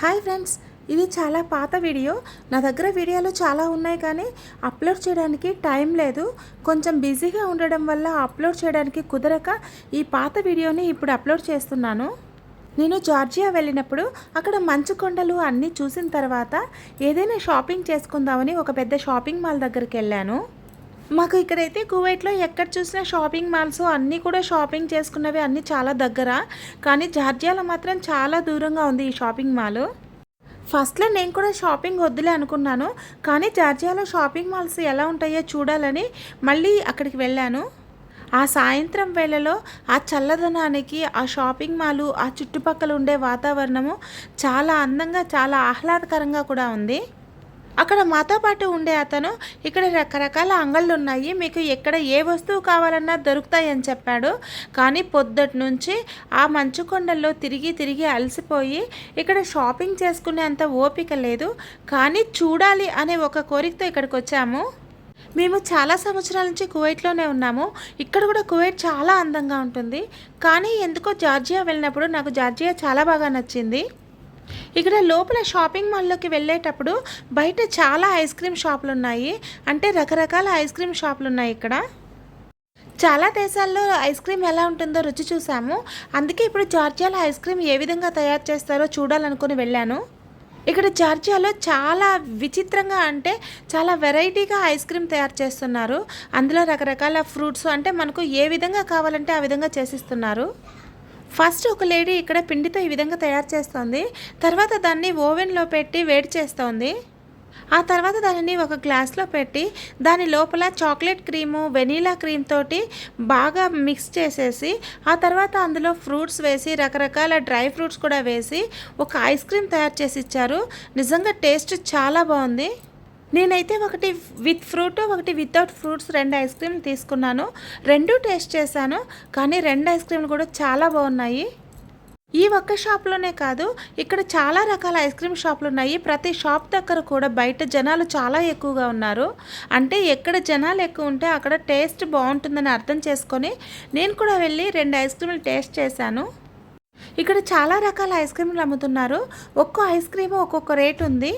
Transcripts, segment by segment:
Hi friends ఇది చాలా పాత వీడియో. నా దగ్గర వీడియోలు చాలా ఉన్నాయి కానీ అప్లోడ్ చేయడానికి టైం లేదు. కొంచెం బిజీగా ఉండడం వల్ల అప్లోడ్ చేయడానికి కుదరక ఈ పాత వీడియోని ఇప్పుడు అప్లోడ్ చేస్తున్నాను. నేను జార్జియా వెళ్ళినప్పుడు అక్కడ మంచు కొండలు అన్నీ చూసిన తర్వాత ఏదైనా షాపింగ్ చేసుకుందామని ఒక పెద్ద షాపింగ్ మాల్ దగ్గరికి వెళ్ళాను. మాకు ఇక్కడైతే కువైట్లో ఎక్కడ చూసినా షాపింగ్ మాల్స్ అన్నీ కూడా షాపింగ్ చేసుకున్నవి అన్నీ చాలా దగ్గర. కానీ జార్జియాలో మాత్రం చాలా దూరంగా ఉంది ఈ షాపింగ్ మాల్. ఫస్ట్లో నేను కూడా షాపింగ్ వద్దులే అనుకున్నాను. కానీ జార్జియాలో షాపింగ్ మాల్స్ ఎలా ఉంటాయో చూడాలని మళ్ళీ అక్కడికి వెళ్ళాను. ఆ సాయంత్రం వేళలో ఆ చల్లదనానికి ఆ షాపింగ్ మాలు ఆ చుట్టుపక్కల ఉండే వాతావరణము చాలా అందంగా చాలా ఆహ్లాదకరంగా కూడా ఉంది. అక్కడ మాతో పాటు ఉండే అతను ఇక్కడ రకరకాల అంగళ్ళు ఉన్నాయి మీకు ఎక్కడ ఏ వస్తువు కావాలన్నా దొరుకుతాయని చెప్పాడు. కానీ పొద్దుటి నుంచి ఆ మంచు కొండల్లో తిరిగి తిరిగి అలసిపోయి ఇక్కడ షాపింగ్ చేసుకునేంత ఓపిక లేదు. కానీ చూడాలి అనే ఒక కోరికతో ఇక్కడికి వచ్చాము. మేము చాలా సంవత్సరాల నుంచి కువైట్లోనే ఉన్నాము. ఇక్కడ కూడా కువైట్ చాలా అందంగా ఉంటుంది. కానీ ఎందుకో జార్జియా వెళ్ళినప్పుడు నాకు జార్జియా చాలా బాగా నచ్చింది. ఇక్కడ లోపల షాపింగ్ మాల్లోకి వెళ్ళేటప్పుడు బయట చాలా ఐస్ క్రీమ్ షాపులు ఉన్నాయి అంటే రకరకాల ఐస్ క్రీమ్ షాపులు ఉన్నాయి ఇక్కడ. చాలా దేశాల్లో ఐస్ క్రీమ్ ఎలా ఉంటుందో రుచి చూసాము. అందుకే ఇప్పుడు జార్జియాలో ఐస్ క్రీమ్ ఏ విధంగా తయారు చేస్తారో చూడాలనుకుని వెళ్ళాను. ఇక్కడ జార్జియాలో చాలా విచిత్రంగా అంటే చాలా వెరైటీగా ఐస్ క్రీమ్ తయారు చేస్తున్నారు. అందులో రకరకాల ఫ్రూట్స్ అంటే మనకు ఏ విధంగా కావాలంటే ఆ విధంగా చేసిస్తున్నారు. ఫస్ట్ ఒక లేడీ ఇక్కడ పిండితో ఈ విధంగా తయారు చేస్తోంది. తర్వాత దాన్ని ఓవెన్లో పెట్టి వేడి చేస్తోంది. ఆ తర్వాత దానిని ఒక గ్లాస్లో పెట్టి దాని లోపల చాక్లెట్ క్రీము వెనీలా క్రీమ్ తోటి బాగా మిక్స్ చేసేసి ఆ తర్వాత అందులో ఫ్రూట్స్ వేసి రకరకాల డ్రై ఫ్రూట్స్ కూడా వేసి ఒక ఐస్ క్రీమ్ తయారు చేసి ఇచ్చారు. నిజంగా టేస్ట్ చాలా బాగుంది. నేనైతే ఒకటి విత్ ఫ్రూట్ ఒకటి వితౌట్ ఫ్రూట్స్ రెండు ఐస్ క్రీమ్ తీసుకున్నాను. రెండు టేస్ట్ చేశాను కానీ రెండు ఐస్ క్రీమ్లు కూడా చాలా బాగున్నాయి. ఈ ఒక్క షాప్లోనే కాదు ఇక్కడ చాలా రకాల ఐస్ క్రీమ్ షాపులు ఉన్నాయి. ప్రతి షాప్ దగ్గర కూడా బయట జనాలు చాలా ఎక్కువగా ఉన్నారు. అంటే ఎక్కడ జనాలు ఎక్కువ ఉంటే అక్కడ టేస్ట్ బాగుంటుందని అర్థం చేసుకొని నేను కూడా వెళ్ళి రెండు ఐస్ క్రీమ్లు టేస్ట్ చేశాను. ఇక్కడ చాలా రకాల ఐస్ క్రీమ్లు అమ్ముతున్నారు. ఒక్కో ఐస్ క్రీమ్ ఒక్కొక్క రేట్ ఉంది.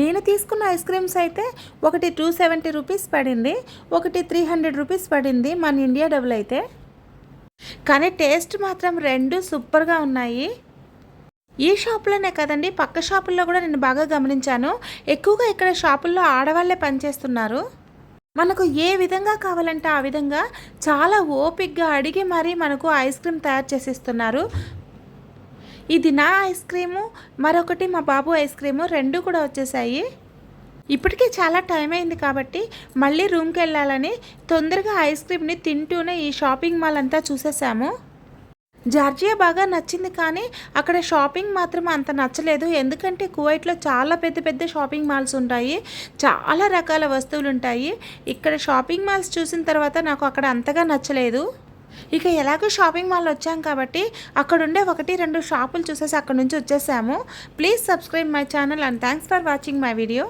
నేను తీసుకున్న ఐస్ క్రీమ్స్ అయితే ఒకటి టూ సెవెంటీ రూపీస్ పడింది ఒకటి త్రీ హండ్రెడ్ రూపీస్ పడింది మన ఇండియా డబుల్ అయితే. కానీ టేస్ట్ మాత్రం రెండు సూపర్గా ఉన్నాయి. ఈ షాపులోనే కదండి పక్క షాపుల్లో కూడా నేను బాగా గమనించాను. ఎక్కువగా ఇక్కడ షాపుల్లో ఆడవాళ్ళే పనిచేస్తున్నారు. మనకు ఏ విధంగా కావాలంటే ఆ విధంగా చాలా ఓపిక్గా అడిగి మరీ మనకు ఐస్ క్రీమ్ తయారు చేసిస్తున్నారు. ఇది నా ఐస్ క్రీము మరొకటి మా బాబు ఐస్ క్రీము రెండు కూడా వచ్చేసాయి. ఇప్పటికే చాలా టైం అయింది కాబట్టి మళ్ళీ రూమ్కి వెళ్ళాలని తొందరగా ఐస్ క్రీమ్ని తింటూనే ఈ షాపింగ్ మాల్ అంతా చూసేసాము. జార్జియా బాగా నచ్చింది కానీ అక్కడ షాపింగ్ మాత్రం అంత నచ్చలేదు. ఎందుకంటే కువైట్లో చాలా పెద్ద పెద్ద షాపింగ్ మాల్స్ ఉంటాయి. చాలా రకాల వస్తువులు ఉంటాయి. ఇక్కడ షాపింగ్ మాల్స్ చూసిన తర్వాత నాకు అక్కడ అంతగా నచ్చలేదు. ఇక ఎలాగో షాపింగ్ మాల్ వచ్చాం కాబట్టి అక్కడుండే ఒకటి రెండు షాపులు చూసేసి అక్కడ నుంచి వచ్చేసాము. Please subscribe my channel and thanks for watching my video